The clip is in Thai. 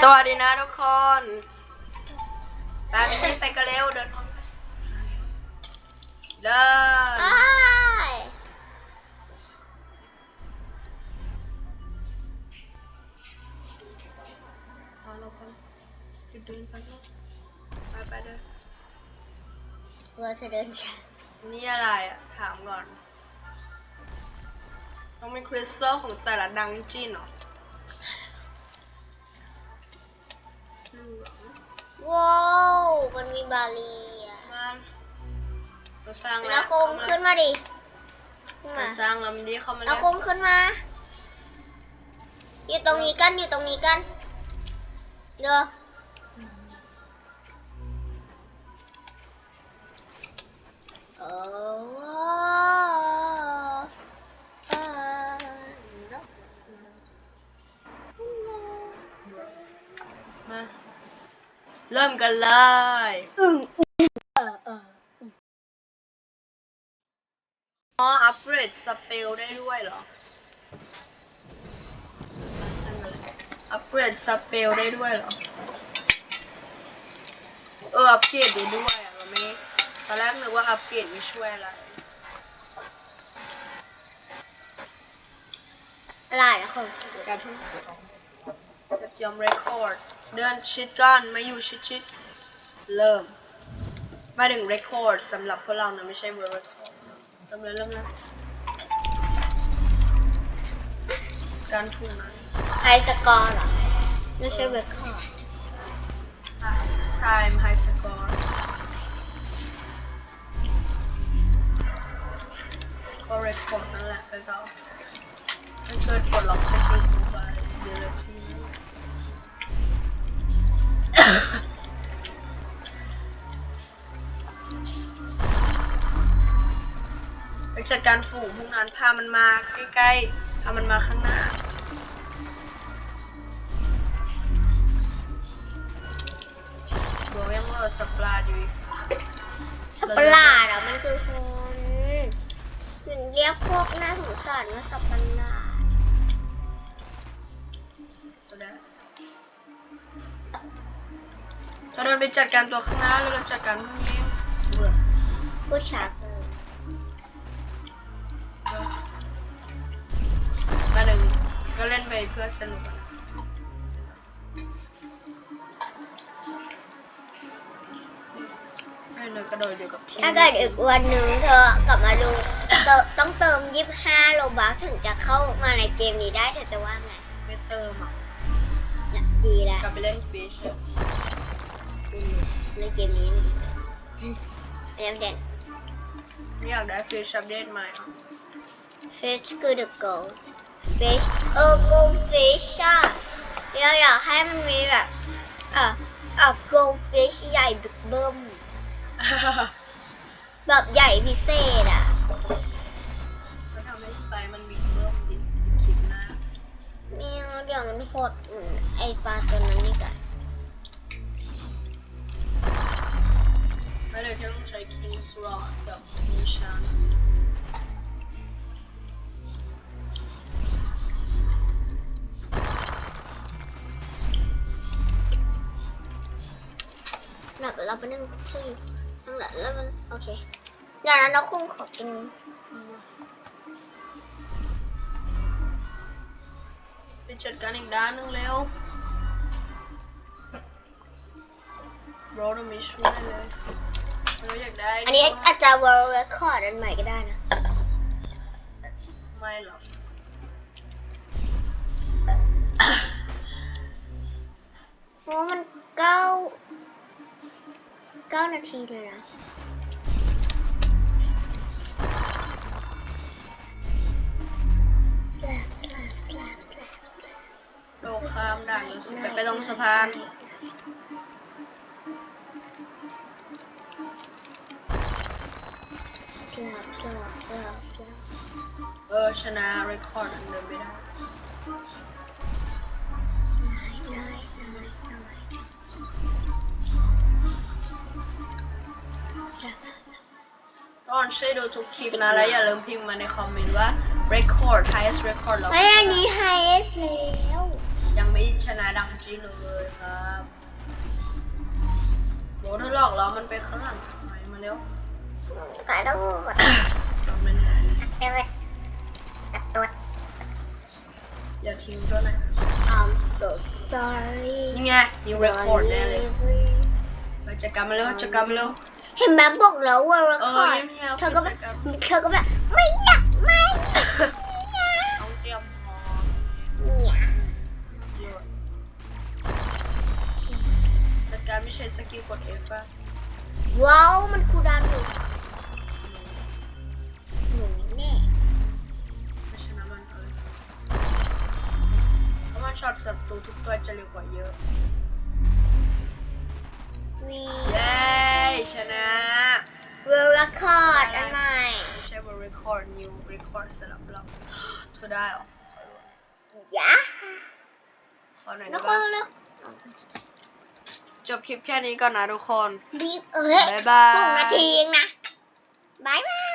สวัสดีนะทุกคนตาบนี้ไปกันเร็วเดินเดินไปจุเดินเราจะเดินช้านี่อะไรอะ ถามก่อน ต้องเป็นคริสตัลของแต่ละดังจินเหรอเหลืองว้าวมันมีบาลีอะมันเราสร้างแล้แล้ววคมขึ้นมาดิขึ้นเรามาสร้างแล้วมันดีเข้ามาแล้แล้ววคมขึ้นมา อยู่ตรงนี้กันอยู่ตรงนี้กันเด้อโอ้อ่าเนอะ มา เริ่มกันเลยอึ้งเออเอออ๋ออัปเกรดสเปลได้ด้วยเหรอ อัปเกรดสเปลได้ด้วยเหรอ เออ อัปเกรดได้ด้วยอะเราไม่ตอนแรกนึกว่าอัปเกรดไม่ช่วยอะไรอะไรอะคนการที่กระเทียมเรคคอร์ด เดินชิดกันมาอยู่ชิดชิดๆเริ่ม มาถึงเรคคอร์ดสำหรับพวกเรานะไม่ใช่เวอร์เรคคอร์ดเริ่มเลยเริ่มเลยการถูกนะไฮสกอร์เหรอ ไม่ใช่เวคคอร์ใช่ไฮสกอร์ก็เรคคอร์ดนั่นแหละไปต่อมันเกิดปลดล็อกสกิลไปเดเรกซี่ ไปจัดการฝูงพวกนั้นพามันมาใกล้ๆพามันมาข้างหน้าบอกยังว่าสปลาอยู่อีสับประหลาดอะมันคือคนถึงเรียกพวกน่าสงสารว่าสับประหลาด เราเดินไปจัดการตัวข้างหน้าแล้วเราจัดการพวกนี้เบื่อผู้ชายเกินมาหนึ่งก็เล่นไปเพื่อสนุกอะให้เลยกระโดดอยู่กับทีมถ้าเกิดอีกวันหนึ่งเธอกลับมาดูเติมต้องเติมยี่ห้าโลบัคถึงจะเข้ามาในเกมนี้ได้เธอจะว่าไงไม่เติมอะน่ะดีแล้วกลับไปเล่นฟิชอืม ในเกมนี้เรียนเด่นไม่อยากได้ฟิชอัปเดตใหม่อะ fish คือ the gold fish เออ gold fish อะเราอยากให้มันมีแบบอะอะ gold fish ใหญ่บิ๊กเบิ้มแบบใหญ่พิเศษอะก็ทำให้ไซส์มันมีเพิ่มดิคลิปหน้าเมียวเดี๋ยวมันหดอืมไอปลาตัวนั้นนี่กัน แบบเราไปนั่งชื่อทั้งหลายแล้วมันโอเคอย่างนั้นเราคงขอกินไปจัดการอีกด้านหนึงเร็วโรดไม่ช่วยเลย เราอยากได้อันนี้อาจจะ world record อันใหม่ก็ได้นะ ไม่หรอกเพราะว่ามันเก้าเก้านาทีเลยนะ slap slap slap slap slap โดดข้ามด่านรู้สึกไปไปตรงสะพาน slap slap slap slap เออชนะเรคคอร์ดอันเดิมไม่ได้นายนายนายนายตอนช่วยดูทุกคลิปนะแล้วอย่าลืมพิมพ์มาในคอมเมนต์ว่า record highest record เราไม่อันนี้ highest แล้วยังไม่ชนะดังจีเลยครับโหเธอหลอกเรามันไปข้างหลังทำไมมาเร็ว กระโดดเราไม่ได้กระโดดกระโดดอย่าทิ้งตัวไหน I'm so sorry นี่ไงนี่เรคคอร์ดแน่เลยไปจัดการมาเร็วจัดการมาเร็วเห็นไหมบอกแล้วว่าเอ record อยังไม่เอาเธอก็แบบจัดารเธอก็แบบไม่อยากไม่อยากต้องเตรียมพร้อมเนี่ยเยอะจัดการไม่ใช้สกิลกด F ป่ะ ว้าวมันคูลดาวน์อยู่หนูแน่ไม่ชนะมันเลยเพราะมันช็อตศัตรูทุกตัวจะเร็วกว่าเยอะวีเย้ชนะเวลละคอร์ดอันใหม่ไม่ใช่ว่า record new record สำหรับเราเธอได้เหรอยะขอหน่อยแล้ได้วก็ปะแล้ว จบคลิปแค่นี้ก่อนนะทุกคนบีเอ้ยบ๊ายบายหนึ่งนาทีเองนะบายบาย